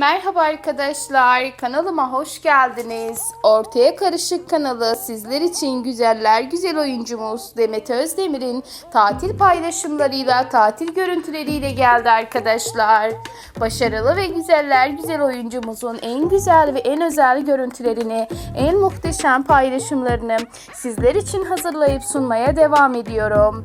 Merhaba arkadaşlar, kanalıma hoş geldiniz. Ortaya Karışık kanalı sizler için güzeller güzel oyuncumuz Demet Özdemir'in tatil paylaşımlarıyla, tatil görüntüleriyle geldi arkadaşlar. Başarılı ve güzeller güzel oyuncumuzun en güzel ve en özel görüntülerini, en muhteşem paylaşımlarını sizler için hazırlayıp sunmaya devam ediyorum.